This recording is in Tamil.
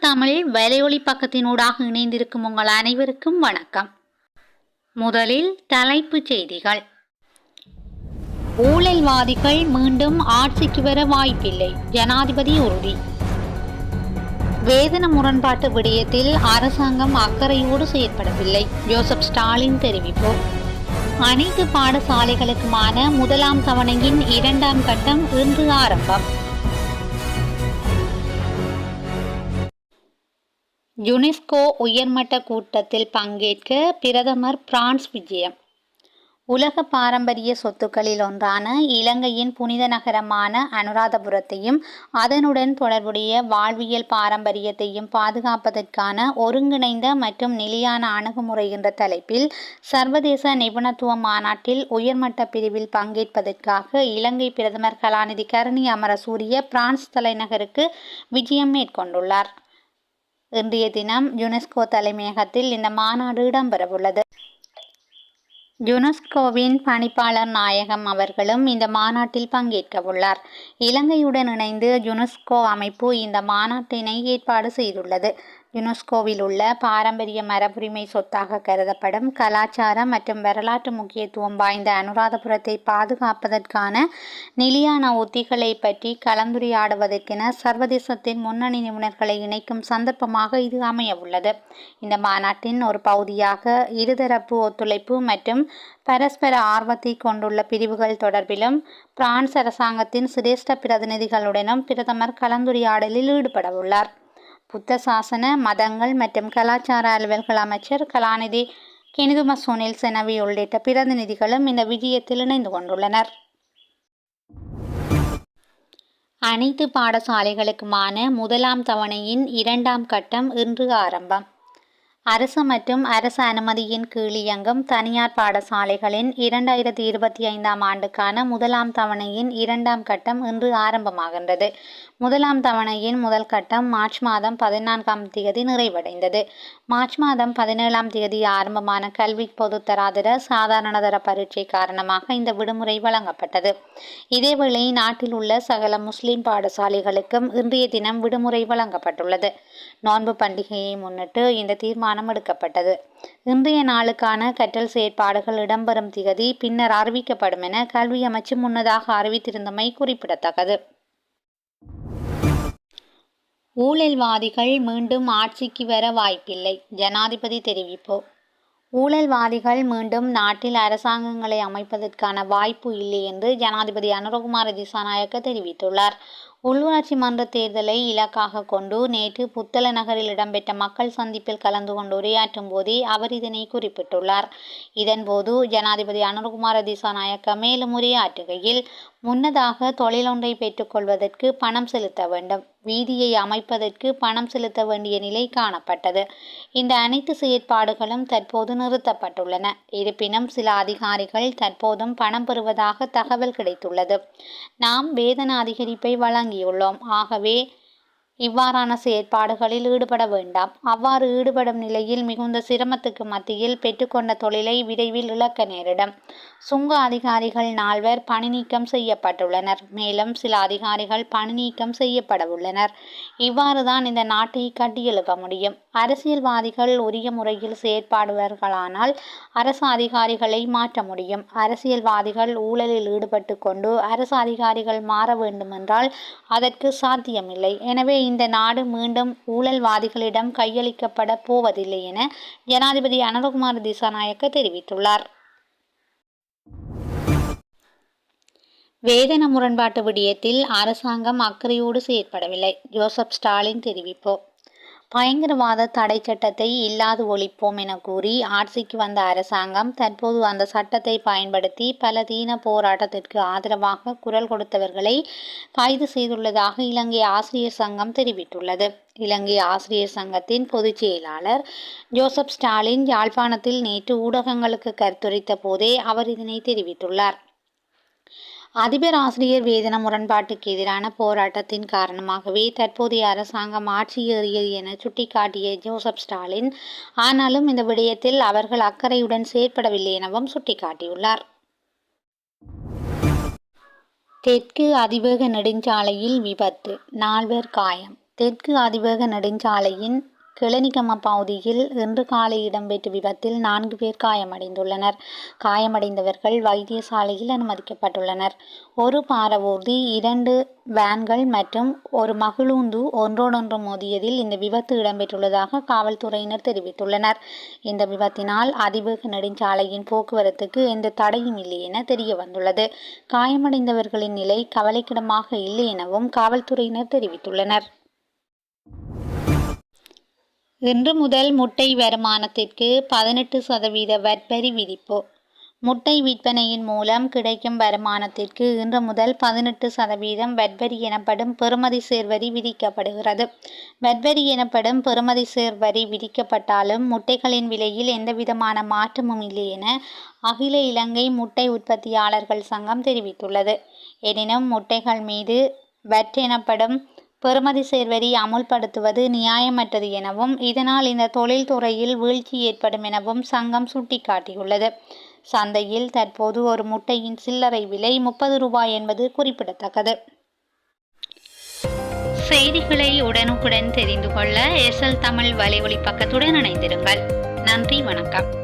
தமிழ் வலையொலி பக்கத்தினூடாக இணைந்திருக்கும் உங்கள் அனைவருக்கும் வணக்கம். முதலில் தலைப்புச் செய்திகள். ஊழல்வாதிகள் மீண்டும் ஆட்சிக்கு வர வாய்ப்பில்லை. ஜனாதிபதி உறுதி. வேதன முரண்பாட்டு விடயத்தில் அரசாங்கம் அக்கறையோடு செயற்படவில்லை. ஜோசப் ஸ்டாலின் தெரிவிப்பு. அனைத்து பாடசாலைகளுக்குமான முதலாம் தவணையின் இரண்டாம் கட்டம் இன்று ஆரம்பம். யுனெஸ்கோ உயர்மட்ட கூட்டத்தில் பங்கேற்க பிரதமர் பிரான்ஸ் விஜயம். உலக பாரம்பரிய சொத்துக்களில் ஒன்றான இலங்கையின் புனித நகரமான அனுராதபுரத்தையும் அதனுடன் தொடர்புடைய வாழ்வியல் பாரம்பரியத்தையும் பாதுகாப்பதற்கான ஒருங்கிணைந்த மற்றும் நிலையான அணுகுமுறை என்ற தலைப்பில் சர்வதேச நிபுணத்துவ மாநாட்டில் உயர்மட்ட பிரிவில் பங்கேற்பதற்காக இலங்கை பிரதமர் கலாநிதி கருணி அமரசூரிய பிரான்ஸ் தலைநகருக்கு விஜயம் மேற்கொண்டுள்ளார். இன்றைய தினம் யுனெஸ்கோ தலைமையகத்தில் இந்த மாநாடு இடம்பெறவுள்ளது. யுனெஸ்கோவின் பணிப்பாளர் நாயகம் அவர்களும் இந்த மாநாட்டில் பங்கேற்கவுள்ளார். இலங்கையுடன் இணைந்து யுனெஸ்கோ அமைப்பு இந்த மாநாட்டினை ஏற்பாடு செய்துள்ளது. யுனெஸ்கோவில் உள்ள பாரம்பரிய மரபுரிமை சொத்தாக கருதப்படும் கலாச்சாரம் மற்றும் வரலாற்று முக்கியத்துவம் வாய்ந்த அனுராதபுரத்தை பாதுகாப்பதற்கான நிலையான உத்திகளை பற்றி கலந்துரையாடுவதற்கென சர்வதேசத்தின் முன்னணி நிபுணர்களை இணைக்கும் சந்தர்ப்பமாக இது அமையவுள்ளது. இந்த மாநாட்டின் ஒரு பகுதியாக இருதரப்பு ஒத்துழைப்பு மற்றும் பரஸ்பர ஆர்வத்தை கொண்டுள்ள பிரிவுகள் தொடர்பிலும் பிரான்ஸ் அரசாங்கத்தின் சிரேஷ்ட பிரதிநிதிகளுடனும் பிரதமர் கலந்துரையாடலில் ஈடுபடவுள்ளார். புத்த சாசன மதங்கள் மற்றும் கலாச்சார அலுவல்கள் அமைச்சர் கலாநிதி கெனிதும சுனில் செனவி உள்ளிட்ட பிரதிநிதிகளும் இந்த விஜயத்தில் இணைந்து கொண்டுள்ளனர். அனைத்து பாடசாலைகளுக்குமான முதலாம் தவணையின் இரண்டாம் கட்டம் இன்று ஆரம்பம். அரசு மற்றும் அரசு அனுமதியின் கீழ் இயங்கும் தனியார் பாடசாலைகளின் இரண்டாயிரத்தி இருபத்தி ஐந்தாம் ஆண்டுக்கான முதலாம் தவணையின் இரண்டாம் கட்டம் இன்று ஆரம்பமாகின்றது. முதலாம் தவணையின் முதல் கட்டம் மார்ச் மாதம் பதினான்காம் தேதி நிறைவடைந்தது. மார்ச் மாதம் பதினேழாம் தேதி ஆரம்பமான கல்வி பொதுத்தராதர சாதாரணதர பரீட்சை காரணமாக இந்த விடுமுறை வழங்கப்பட்டது. இதேவேளை நாட்டில் உள்ள சகல முஸ்லிம் பாடசாலைகளுக்கும் இன்றைய தினம் விடுமுறை வழங்கப்பட்டுள்ளது. நோன்பு பண்டிகையை முன்னிட்டு இந்த தீர்மானம் எடுக்கப்பட்டது இன்றைய நாளுக்கான கற்றல் செயற்பாடுகள் இடம்பெறும் திகதி பின்னர் அறிவிக்கப்படும் என கல்வி அமைச்சு முன்னதாக அறிவித்திருந்தமை குறிப்பிடத்தக்கது. ஊழல்வாதிகள் மீண்டும் ஆட்சிக்கு வர வாய்ப்பில்லை. ஜனாதிபதி தெரிவிப்பு. ஊழல்வாதிகள் மீண்டும் நாட்டில் அரசாங்கங்களை அமைப்பதற்கான வாய்ப்பு இல்லை என்று ஜனாதிபதி அனுரகுமார திசாநாயக்க தெரிவித்துள்ளார். உள்ளூராட்சி மன்ற தேர்தலை இலக்காக கொண்டு நேற்று புத்தள நகரில் இடம்பெற்ற மக்கள் சந்திப்பில் கலந்து கொண்டு உரையாற்றும் போதே அவர் இதனை குறிப்பிட்டுள்ளார். இதன்போது ஜனாதிபதி அனுர்குமார திசாநாயக்க மேலும் உரையாற்றுகையில் முன்னதாக தொழிலொன்றை பெற்றுக்கொள்வதற்கு பணம் செலுத்த வேண்டும். வீதியை அமைப்பதற்கு பணம் செலுத்த வேண்டிய நிலை காணப்பட்டது. இந்த அனைத்து செயற்பாடுகளும் தற்போது நிறுத்தப்பட்டுள்ளன. இருப்பினும் சில அதிகாரிகள் தற்போதும் பணம் பெறுவதாக தகவல் கிடைத்துள்ளது. நாம் வேதன அதிகரிப்பை வழங்கியுள்ளோம். ஆகவே இவ்வாறான செயற்பாடுகளில் ஈடுபட வேண்டாம். அவ்வாறு ஈடுபடும் நிலையில் மிகுந்த சிரமத்துக்கு மத்தியில் பெற்றுக்கொண்ட தொழிலை விரைவில் இழக்க நேரிடும். சுங்க அதிகாரிகள் நால்வர் பணி நீக்கம் செய்யப்பட்டுள்ளனர். மேலும் சில அதிகாரிகள் பணி நீக்கம் செய்யப்பட உள்ளனர் இவ்வாறுதான் இந்த நாட்டை கட்டியெழுப்ப முடியும். அரசியல்வாதிகள் உரிய முறையில் செயற்பாடுவர்களானால் அரசு அதிகாரிகளை மாற்ற முடியும். அரசியல்வாதிகள் ஊழலில் ஈடுபட்டு கொண்டு அரசு அதிகாரிகள் மாற வேண்டுமென்றால் அதற்கு சாத்தியமில்லை. எனவே இந்த நாடு மீண்டும் ஊழல்வாதிகளிடம் கையளிக்கப்பட போவதில்லை என ஜனாதிபதி அனந்தகுமார் திசாநாயக்க தெரிவித்துள்ளார். வேதன முரண்பாட்டு விடயத்தில் அரசாங்கம் அக்கறையோடு செயற்படவில்லை. ஜோசப் ஸ்டாலின் தெரிவிப்பு. பயங்கரவாத தடை சட்டத்தை இல்லாது ஒழிப்போம் என கூறி ஆட்சிக்கு வந்த அரசாங்கம் தற்போது அந்த சட்டத்தை பயன்படுத்தி பல தீன போராட்டத்திற்கு ஆதரவாக குரல் கொடுத்தவர்களை கைது செய்துள்ளதாக இலங்கை ஆசிரியர் சங்கம் தெரிவித்துள்ளது. இலங்கை ஆசிரியர் சங்கத்தின் பொதுச் செயலாளர் ஜோசப் ஸ்டாலின் யாழ்ப்பாணத்தில் நேற்று ஊடகங்களுக்கு கருத்துரைத்த போதே அவர் இதனை தெரிவித்துள்ளார். அதிபர் ஆசிரியர் வேதன முரண்பாட்டுக்கு எதிரான போராட்டத்தின் காரணமாகவே தற்போதைய அரசாங்கம் ஆட்சி ஏறியது என சுட்டிக்காட்டிய ஜோசப் ஸ்டாலின் ஆனாலும் இந்த விடயத்தில் அவர்கள் அக்கறையுடன் செயற்படவில்லை எனவும் சுட்டிக்காட்டியுள்ளார். தெற்கு அதிவேக நெடுஞ்சாலையில் விபத்து நால்வர் காயம். தெற்கு அதிவேக நெடுஞ்சாலையின் கிளனிகம பகுதியில் இன்று காலை இடம்பெற்ற விபத்தில் நான்கு பேர் காயமடைந்துள்ளனர். காயமடைந்தவர்கள் வைத்தியசாலையில் அனுமதிக்கப்பட்டுள்ளனர். ஒரு பாரவூர்தி இரண்டு வேன்கள் மற்றும் ஒரு மகிழுந்து ஒன்றோடொன்று மோதியதில் இந்த விபத்து இடம்பெற்றுள்ளதாக காவல்துறையினர் தெரிவித்துள்ளனர். இந்த விபத்தினால் அதிவேக நெடுஞ்சாலையின் போக்குவரத்துக்கு எந்த தடையும் இல்லை என தெரிய வந்துள்ளது காயமடைந்தவர்களின் நிலை கவலைக்கிடமாக இல்லை எனவும் காவல்துறையினர் தெரிவித்துள்ளனர். இன்று முதல் முட்டை வருமானத்திற்கு பதினெட்டு சதவீத வரி விதிப்பு. முட்டை விற்பனையின் மூலம் கிடைக்கும் வருமானத்திற்கு இன்று முதல் பதினெட்டு சதவீதம் வட்வரி எனப்படும் பெறுமதி சேர்வரி விதிக்கப்படுகிறது. வட்வரி எனப்படும் பெறுமதி சேர்வரி விதிக்கப்பட்டாலும் முட்டைகளின் விலையில் எந்தவிதமான மாற்றமும் இல்லை என அகில இலங்கை முட்டை உற்பத்தியாளர்கள் சங்கம் தெரிவித்துள்ளது. எனினும் முட்டைகள் மீது வட் எனப்படும் பெறுமதி சேர்வரி அமுல்படுத்துவது நியாயமற்றது எனவும் இதனால் இந்த தொழில்துறையில் வீழ்ச்சி ஏற்படும் எனவும் சங்கம் சுட்டிக்காட்டியுள்ளது. சந்தையில் தற்போது ஒரு முட்டையின் சில்லறை விலை முப்பது ரூபாய் என்பது குறிப்பிடத்தக்கது. செய்திகளை உடனுக்குடன் தெரிந்து கொள்ள எஸ்எல் தமிழ் வலைவழி பக்கத்துடன் இணைந்திருங்கள். நன்றி வணக்கம்.